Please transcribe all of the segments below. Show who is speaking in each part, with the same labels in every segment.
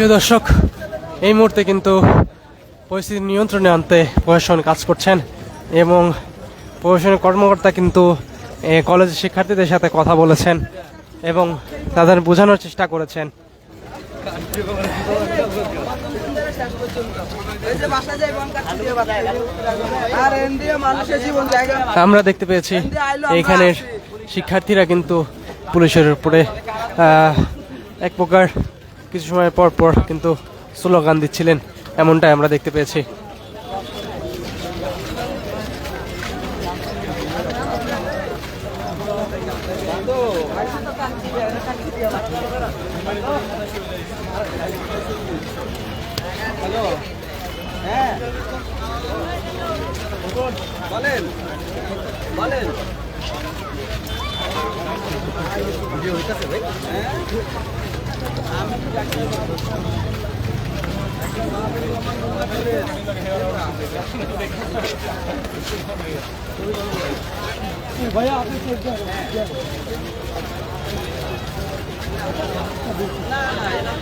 Speaker 1: প্রিয় দর্শক, এই মুহূর্তে কিন্তু পরিস্থিতি নিয়ন্ত্রণে আনতে প্রশাসন কাজ করছেন এবং প্রশাসনের কর্মকর্তা কিন্তু কলেজের শিক্ষার্থীদের সাথে কথা বলেছেন এবং তাদের বোঝানোর চেষ্টা করেছেন। আমরা দেখতে পেয়েছি এইখানের শিক্ষার্থীরা কিন্তু পুলিশের উপরে এক প্রকার কিছু সময় পর পর কিন্তু স্লোগান দিচ্ছিলেন এমনটাই আমরা দেখতে পেয়েছি।
Speaker 2: ভাইয়া আপনি না না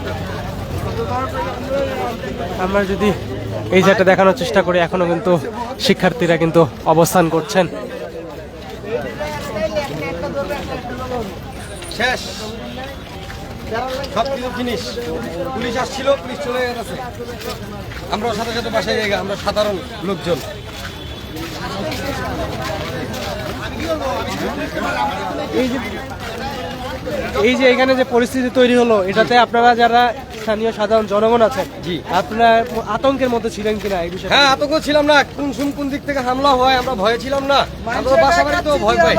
Speaker 2: Thank you.
Speaker 1: আমরা যদি এই জায়গাটা দেখানোর চেষ্টা করি এখনও কিন্তু শিক্ষার্থীরা কিন্তু অবস্থান করছেন।
Speaker 2: শেষ। সব কিছু জিনিস পুলিশ আসছিল পুলিশ চলে গেছে। আমরা সাথে সাথে বাসায় আমরা সাধারণ লোকজন।
Speaker 1: এই যে এখানে যে পরিস্থিতি তৈরি হলো এটাতে আপনারা যারা স্থানীয় সাধারণ জনগণ আছেন
Speaker 2: জি।
Speaker 1: আপনারা আতঙ্কের মধ্যে ছিলেন কিনা এই বিষয়ে?
Speaker 2: হ্যাঁ আতঙ্ক ছিলাম না। কোন শুন কোন দিক থেকে হামলা হয় আমরা ভয়ে ছিলাম না। আমরা তো বাসা বাড়িতেও ভয় পাই।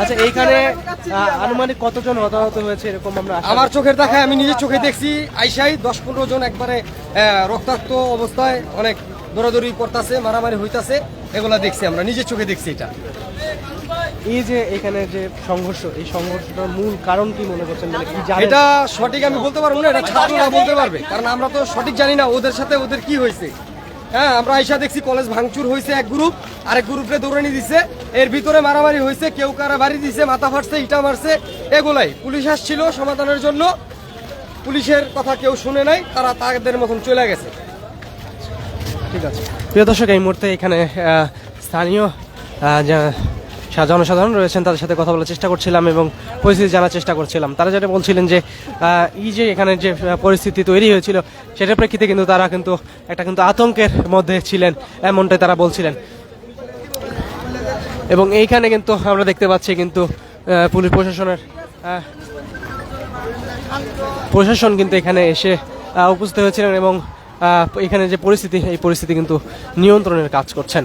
Speaker 1: আচ্ছা এইখানে আনুমানিক কতজন হতাহত হয়েছে এরকম আমরা
Speaker 2: আমার চোখের দেখায় আমি নিজের চোখে দেখছি। আইসাই দশ পনেরো জন একবারে রক্তাক্ত অবস্থায় অনেক দৌড়াদৌড়ি করতেছে মারামারি হইতাছে এগুলা দেখছি আমরা। নিজের চোখে দেখছি এটা।
Speaker 1: এই যে এখানে যে সংঘর্ষ এই সংঘর্ষটার মূল কারণ কি মনে করছেন মানে কি জানেন?
Speaker 2: এটা সঠিক আমি বলতে পারব না এটা ছাত্ররা বলতে পারবে। কারণ আমরা তো সঠিক জানি না ওদের সাথে ওদের কি হয়েছে। হ্যাঁ আমরা আইসা দেখছি কলেজ ভাঙচুর হয়েছে এক গ্রুপ আরেক গ্রুপে দৌড়ানি দিছে। এর ভিতরে মারামারি হয়েছে কেউ কারা বাড়ি দিছে মাথা ফাটছে ইটা মারছে এগুলাই। পুলিশ আসছিল সমাধানের জন্য। পুলিশের কথা কেউ শুনে নাই তারা তাদের মতন চলে গেছে।
Speaker 1: ঠিক আছে। প্রিয় দর্শক এই মুহূর্তে এখানে স্থানীয় জনসাধারণ রয়েছেন, তাদের সাথে কথা বলার চেষ্টা করছিলাম এবং পরিস্থিতি জানার চেষ্টা করছিলাম। তারা যেটা বলছিলেন যে এই যে এখানে যে পরিস্থিতি তৈরি হয়েছিল, সেটার প্রেক্ষিতে কিন্তু তারা কিন্তু একটা কিন্তু আতঙ্কের মধ্যে ছিলেন এমনটাই তারা বলছিলেন। এবং এইখানে কিন্তু আমরা দেখতে পাচ্ছি কিন্তু পুলিশ প্রশাসনের প্রশাসন কিন্তু এখানে এসে উপস্থিত হয়েছিলেন এবং এখানে যে পরিস্থিতি, এই পরিস্থিতি কিন্তু নিয়ন্ত্রণের কাজ করছেন।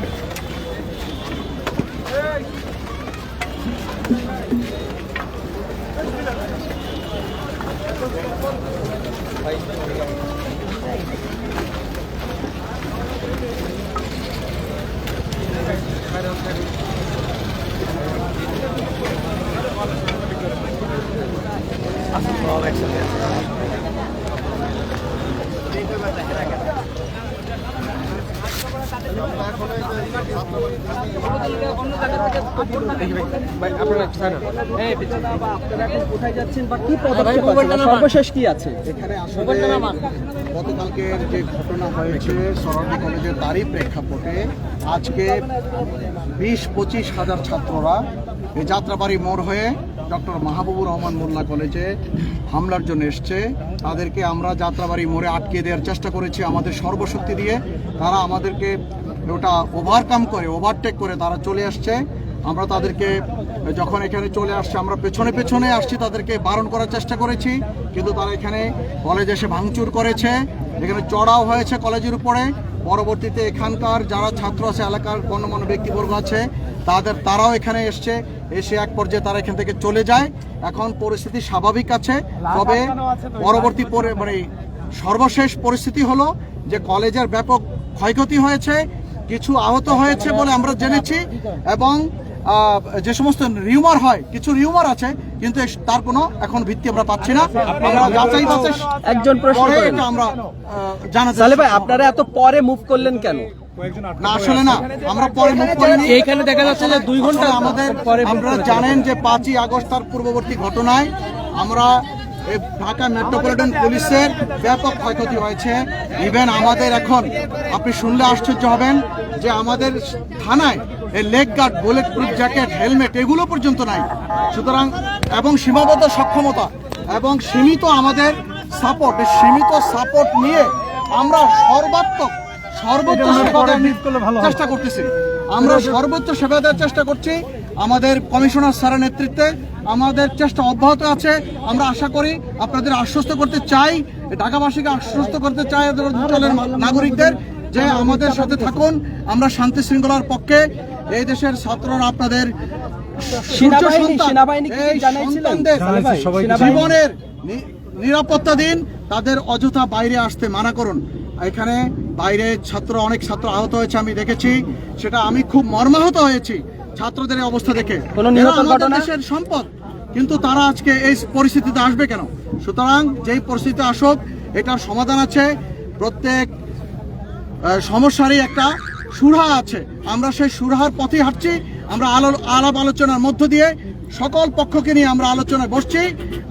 Speaker 3: নেই
Speaker 4: পুলিশ জানে
Speaker 5: এখানে আসলে গতকালকের যে ঘটনা হয়েছে সরকারি কলেজের তারই প্রেক্ষাপটে আজকে বিশ পঁচিশ হাজার ছাত্ররা এই যাত্রাবাড়ি মোড় হয়ে ডক্টর মাহবুবুর রহমান মোল্লা কলেজে হামলার জন্য এসছে। তাদেরকে আমরা যাত্রাবাড়ি মোড়ে আটকে দেওয়ার চেষ্টা করেছি আমাদের সর্বশক্তি দিয়ে। তারা আমাদেরকে ওটা ওভারকাম করে ওভারটেক করে তারা চলে আসছে। আমরা তাদেরকে যখন এখানে চলে আসছে আমরা পেছনে পেছনে আসছি তাদেরকে বারণ করার চেষ্টা করেছি। কিন্তু তারা এখানে কলেজে এসে ভাঙচুর করেছে। এখানে চড়াও হয়েছে কলেজের উপরে। পরবর্তীতে এখানকার যারা ছাত্র আছে এলাকার গণ্যমান্য ব্যক্তিবর্গ আছে তাদের তারাও এখানে এসছে। এসে এক পর্যায়ে তারা এখান থেকে চলে যায়। এখন পরিস্থিতি স্বাভাবিক আছে। তবে পরবর্তী পরে মানে সর্বশেষ পরিস্থিতি হলো যে কলেজের ব্যাপক ক্ষয়ক্ষতি হয়েছে কিছু আহত হয়েছে বলে আমরা জেনেছি এবং যে সমস্ত রিউমার হয় কিছু রিউমার আছে কিন্তু তার কোনো এখন ভিত্তি আমরা পাচ্ছি না। আমরা যাচাই বাছাই
Speaker 6: একজন প্রশ্ন
Speaker 5: আমরা আহ, জানাতে
Speaker 6: ভাই আপনারা এত পরে মুভ করলেন কেন?
Speaker 5: না আসলে না আমরা পরে মুখ করিনি।
Speaker 1: এইখানে দেখা যাচ্ছে যে দুই
Speaker 5: ঘণ্টা আমাদের
Speaker 1: পরে
Speaker 5: আপনারা জানেন যে পাঁচই আগস্ট তার পূর্ববর্তী ঘটনায় আমরা ঢাকা মেট্রোপলিটন পুলিশের ব্যাপক ক্ষয়ক্ষতি হয়েছে। ইভেন আমাদের এখন আপনি শুনলে আশ্চর্য হবেন যে আমাদের থানায় এই leg guard bullet proof jacket helmet এগুলো পর্যন্ত নাই। সুতরাং এবং সীমাবদ্ধ সক্ষমতা এবং সীমিত আমাদের সাপোর্ট সীমিত সাপোর্ট নিয়ে আমরা সর্বাত্মক সর্বোচ্চ সেবা দেওয়ার চেষ্টা করতেছি। আমরা সর্বোচ্চ সেবা দেওয়ার চেষ্টা করছি। আমাদের কমিশনার স্যারের নেতৃত্বে আমাদের চেষ্টা অব্যাহত আছে। আমরা আশা করি আপনাদের আশ্বস্ত করতে চাই ঢাকাবাসীকে আশ্বস্ত করতে চাই অঞ্চলের নাগরিকদের যে আমাদের সাথে থাকুন আমরা শান্তি শৃঙ্খলার পক্ষে এই দেশের ছাত্ররা আপনাদের জীবনের নিরাপত্তা দিন তাদের অযথা বাইরে আসতে মানা করুন। এখানে বাইরে ছাত্র অনেক ছাত্র আহত হয়েছে আমি দেখেছি। সেটা আমি খুব মর্মাহত হয়েছি। ছাত্রদের অবস্থা দেখে। আমাদের দেশের সম্পদ। কিন্তু তারা আজকে এই পরিস্থিতিতে আসবে কেন? সুতরাং যেই পরিস্থিতি আসুক এটার সমাধান আছে। প্রত্যেক সমস্যারই একটা সুরাহা আছে। আমরা সেই সুরাহার পথে হাঁটছি। আমরা আলো আলাপ আলোচনার মধ্য দিয়ে সকল পক্ষকে নিয়ে আমরা আলোচনায় বসছি।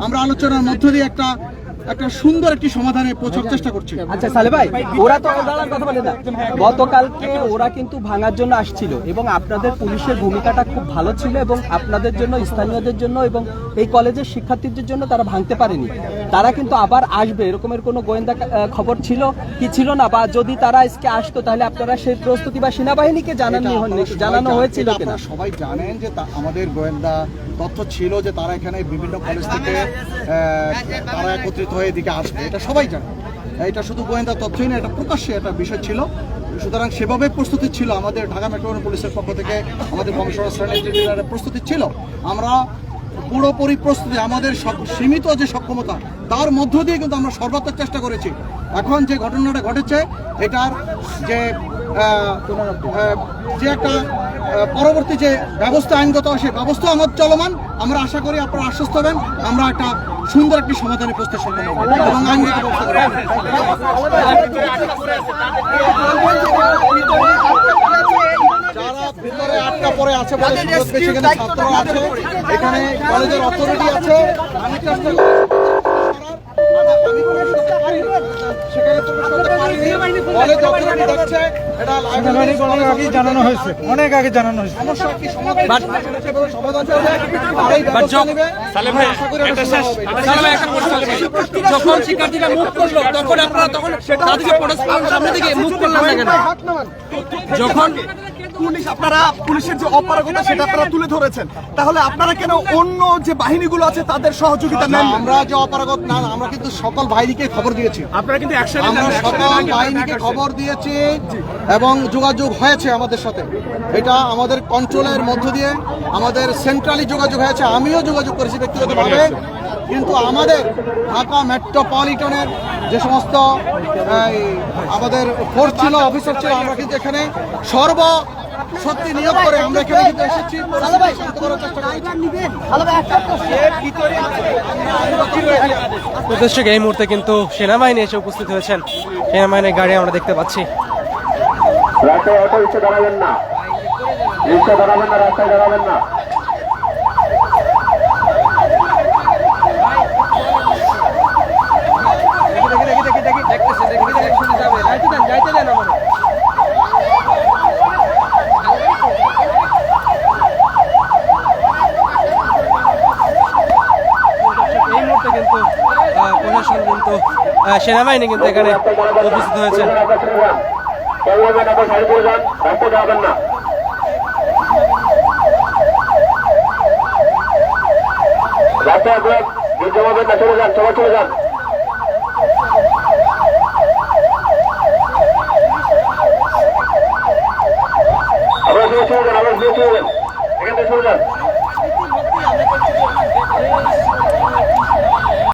Speaker 5: আমরা আলোচনার মধ্য দিয়ে একটা একটা সুন্দর একটি সমাধানে পৌঁছার চেষ্টা করছি।
Speaker 6: আচ্ছা সালে ভাই ওরা তো কথা বলে না। গতকালকে ওরা কিন্তু ভাঙার জন্য আসছিল এবং আপনাদের পুলিশের ভূমিকাটা খুব ভালো ছিল এবং আপনাদের জন্য স্থানীয়দের জন্য এবং এই কলেজের শিক্ষার্থীদের জন্য তারা ভাঙতে পারেনি। তারা কিন্তু আবার আসবে এরকমের কোনো গোয়েন্দা খবর ছিল কি ছিল না? বা যদি তারা আজকে আসতো তাহলে আপনারা সেই প্রস্তুতি বা সেনাবাহিনীকে জানানো জানানো হয়েছিল কিনা?
Speaker 5: সবাই জানেন যে আমাদের গোয়েন্দা তথ্য ছিল যে তারা এখানে বিভিন্ন কলেজ থেকে তারা একত্রিত হয়ে এদিকে আসবে। এটা সবাই জানে। এটা শুধু গোয়েন্দা তথ্যই না, এটা প্রকাশ্যে একটা বিষয় ছিল। সুতরাং সেভাবে প্রস্তুতি ছিল। আমাদের ঢাকা মেট্রোপলিটন পুলিশের পক্ষ থেকে আমাদের কমিশনার স্যারের প্রস্তুতি ছিল, আমরা পুরোপুরি প্রস্তুতি, আমাদের সীমিত যে সক্ষমতা, তার মধ্য দিয়ে কিন্তু আমরা সর্বাত্মক চেষ্টা করেছি। এখন যে ঘটনাটা ঘটেছে, এটার যে যে একটা পরবর্তী যে ব্যবস্থা আইনগত, সেই ব্যবস্থা আমার চলমান আমরা আশা করি আপনারা আশ্বস্ত হবেন আমরা একটা সুন্দর একটি সমাধানে পৌঁছতে সক্ষম হব এবং আইনগত ভিতরে পড়ে আছে এখানে কলেজের অথরিটি আছে। সেখানে অনেক আগে জানানো হয়েছে। অনেক আগে জানানো।
Speaker 1: যখন শিক্ষার্থীরা মুখ করল তখন আপনারা তখন তাদেরকে সামনে থেকে মুখ করলাম না কেন? যখন
Speaker 3: পুলিশ আপনারা পুলিশের যে অপারগতা সেটা আপনারা তুলে ধরেছেন। তাহলে আপনারা কেন অন্য যে বাহিনীগুলো আছে তাদের সহযোগিতা নেন
Speaker 5: আমরা যে অপারগত না আমরা কিন্তু সকল বাহিনীকে খবর দিয়েছি।
Speaker 3: আপনারা কিন্তু
Speaker 5: আমরা সকল বাহিনীকে খবর দিয়েছি এবং যোগাযোগ হয়েছে আমাদের সাথে। এটা আমাদের কন্ট্রোলের মধ্য দিয়ে আমাদের সেন্ট্রালি যোগাযোগ হয়েছে। আমিও যোগাযোগ করেছি ব্যক্তিগতভাবে। কিন্তু আমাদের ঢাকা মেট্রোপলিটনের যে সমস্ত আমাদের ফোর্স ছিল অফিসার ছিল আমরা কিন্তু এখানে সর্ব সত্যি নিয়োগ করে আমরা এখানে কিন্তু এসেছি।
Speaker 1: দর্শক এই মুহূর্তে কিন্তু সেনাবাহিনী এসে উপস্থিত হয়েছেন। সেনাবাহিনীর গাড়ি আমরা দেখতে পাচ্ছি।
Speaker 4: রাস্তায় অটো রিক্সা দাঁড়াবেন না। রিক্সা দাঁড়াবেন না রাস্তায় দাঁড়াবেন না।
Speaker 1: সেনাবাহিনী কিন্তু এখানে উপস্থিত
Speaker 4: হয়েছে চলে যান সবাই চলে যান আবার এখান থেকে চলে যান